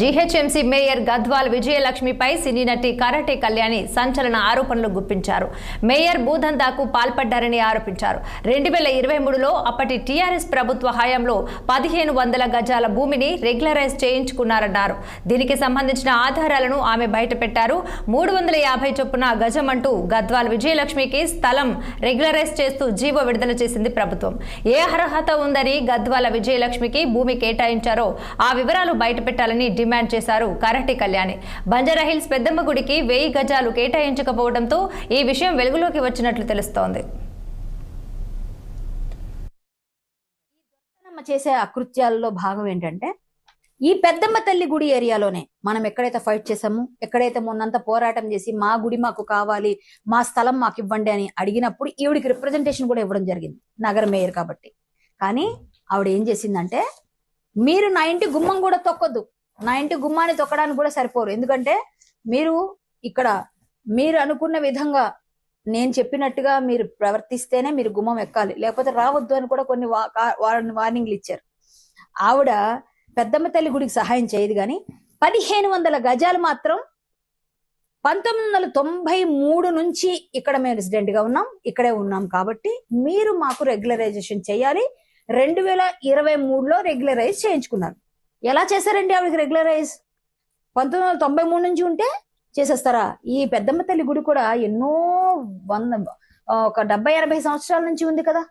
GHMC mayor Gadwal విజయలక్ష్మిపై cine నటి karate Kalyani సంచలన ఆరోపణలు గుప్పించారు. మేయర్ భూదందాకు పాల్పడ్డారని ఆరోపించారు. రెండు వేల ఇరవై మూడులో అప్పటి టీఆర్ఎస్ ప్రభుత్వ హయాంలో పదిహేను వందల గజాల భూమిని రెగ్యులరైజ్ చేయించుకున్నారన్నారు. దీనికి సంబంధించిన ఆధారాలను ఆమె బయటపెట్టారు. మూడు వందల యాభై చొప్పున గజం అంటూ గద్వాల్ విజయలక్ష్మికి స్థలం రెగ్యులరైజ్ చేస్తూ జీవో విడుదల చేసింది ప్రభుత్వం. ఏ అర్హత ఉందని గద్వాల విజయలక్ష్మికి భూమి కేటాయించారో ఆ వివరాలు బయటపెట్టాలని డిమాండ్ చేశారు కరటి కళ్యాణి. బంజారాహిల్స్ పెద్దమ్మ గుడికి వెయ్యి గజాలు కేటాయించకపోవడంతో ఈ విషయం వెలుగులోకి వచ్చినట్లు తెలుస్తోంది. చేసే అకృత్యాలలో భాగం ఏంటంటే ఈ పెద్దమ్మ తల్లి గుడి ఏరియాలోనే మనం ఎక్కడైతే ఫైట్ చేసాము ఎక్కడైతే మొన్నంత పోరాటం చేసి మా గుడి మాకు కావాలి మా స్థలం మాకు ఇవ్వండి అని అడిగినప్పుడు ఈవిడికి రిప్రజెంటేషన్ కూడా ఇవ్వడం జరిగింది నగర మేయర్ కాబట్టి. కానీ ఆవిడ ఏం చేసిందంటే మీరు నా ఇంటి గుమ్మం కూడా తొక్కొద్దు నా ఇంటి గుమ్మాన్ని తొక్కడానికి కూడా సరిపోరు. ఎందుకంటే మీరు ఇక్కడ మీరు అనుకున్న విధంగా నేను చెప్పినట్టుగా మీరు ప్రవర్తిస్తేనే మీరు గుమ్మం ఎక్కాలి. లేకపోతే రావద్దు అని కూడా కొన్ని వా- వార్నింగ్లు ఇచ్చారు. ఆవిడ పెద్దమ్మ తల్లి గుడికి సహాయం చేయదు కానీ పదిహేను వందల గజాలు మాత్రం పంతొమ్మిది వందల తొంభై మూడు నుంచి ఇక్కడ మేము రెసిడెంట్గా ఉన్నాం ఇక్కడే ఉన్నాం కాబట్టి మీరు మాకు రెగ్యులరైజేషన్ చేయాలి. రెండు వేల ఇరవై మూడులో రెగ్యులరైజ్ చేయించుకున్నారు. ఎలా చేశారండి ఆవిడకి రెగ్యులరైజ్? పంతొమ్మిది వందల తొంభై మూడు నుంచి ఉంటే చేసేస్తారా? ఈ పెద్దమ్మ తల్లి గుడి కూడా ఎన్నో వంద ఒక డెబ్బై ఎనభై సంవత్సరాల నుంచి ఉంది కదా.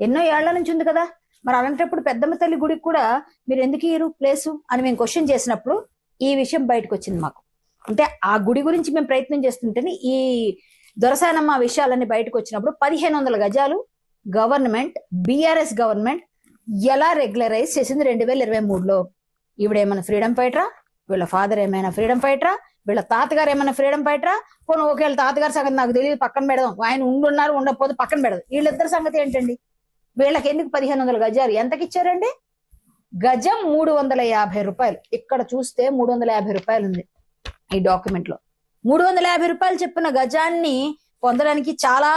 ఎన్నో ఏళ్ళ నుంచి ఉంది కదా. మరి అలాంటప్పుడు పెద్దమ్మ తల్లి గుడికి కూడా మీరు ఎందుకు ఇయ్యరు ప్లేసు అని మేము క్వశ్చన్ చేసినప్పుడు ఈ విషయం బయటకు వచ్చింది మాకు. అంటే ఆ గుడి గురించి మేము ప్రయత్నం చేస్తుంటేనే ఈ దొరసానమ్మ విషయాలన్నీ బయటకు వచ్చినప్పుడు పదిహేను వందల గజాలు గవర్నమెంట్ బీఆర్ఎస్ గవర్నమెంట్ ఎలా రెగ్యులరైజ్ చేసింది రెండు వేల ఇరవై మూడులో? ఈవిడేమైనా ఫ్రీడమ్ ఫైటరా వీళ్ళ ఫాదర్ ఏమైనా ఫ్రీడమ్ ఫైటరా వీళ్ళ తాతగారు ఏమైనా ఫ్రీడమ్ ఫైటరా పోనీ ఒకవేళ తాతగారి సంగతి నాకు తెలియదు పక్కన పెడదాం. ఆయన ఉండున్నారు ఉండకపోతే పక్కన పెడదాం. వీళ్ళిద్దరి సంగతి ఏంటండి? వీళ్ళకి ఎందుకు పదిహేను వందల గజాలు? ఎంతకి ఇచ్చారండి? గజం మూడు వందల యాభై రూపాయలు. ఇక్కడ చూస్తే మూడు వందల యాభై రూపాయలు ఉంది ఈ డాక్యుమెంట్లో. మూడు వందల యాభై రూపాయలు చెప్పిన గజాన్ని పొందడానికి చాలా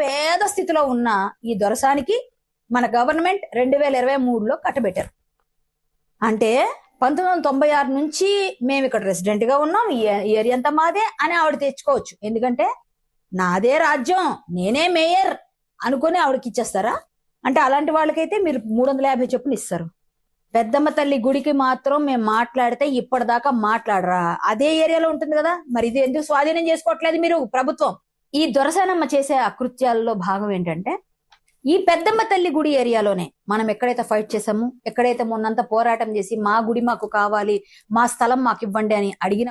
పేద స్థితిలో ఉన్న ఈ దొరసానికి మన గవర్నమెంట్ రెండు వేల ఇరవై మూడులో కట్టబెట్టారు. అంటే పంతొమ్మిది వందల తొంభై ఆరు నుంచి మేము ఇక్కడ రెసిడెంట్గా ఉన్నాం. ఈ ఏరియా అంతా మాదే అని ఆవిడ తెచ్చుకోవచ్చు. ఎందుకంటే నాదే రాజ్యం నేనే మేయర్ అనుకుని ఆవిడకి ఇచ్చేస్తారా? అంటే అలాంటి వాళ్ళకైతే మీరు మూడు వందల యాభై చొప్పున ఇస్తారు. పెద్దమ్మ తల్లి గుడికి మాత్రం మేము మాట్లాడితే ఇప్పటిదాకా మాట్లాడరా? అదే ఏరియాలో ఉంటుంది కదా. మరి ఇది ఎందుకు స్వాధీనం చేసుకోవట్లేదు మీరు? ప్రభుత్వం. ఈ దొరసానమ్మ చేసే అకృత్యాలలో భాగం ఏంటంటే ఈ పెద్దమ్మ తల్లి గుడి ఏరియాలోనే మనం ఎక్కడైతే ఫైట్ చేసామో ఎక్కడైతే మొన్నంత పోరాటం చేసి మా గుడి మాకు కావాలి మా స్థలం మాకు ఇవ్వండి అని అడిగిన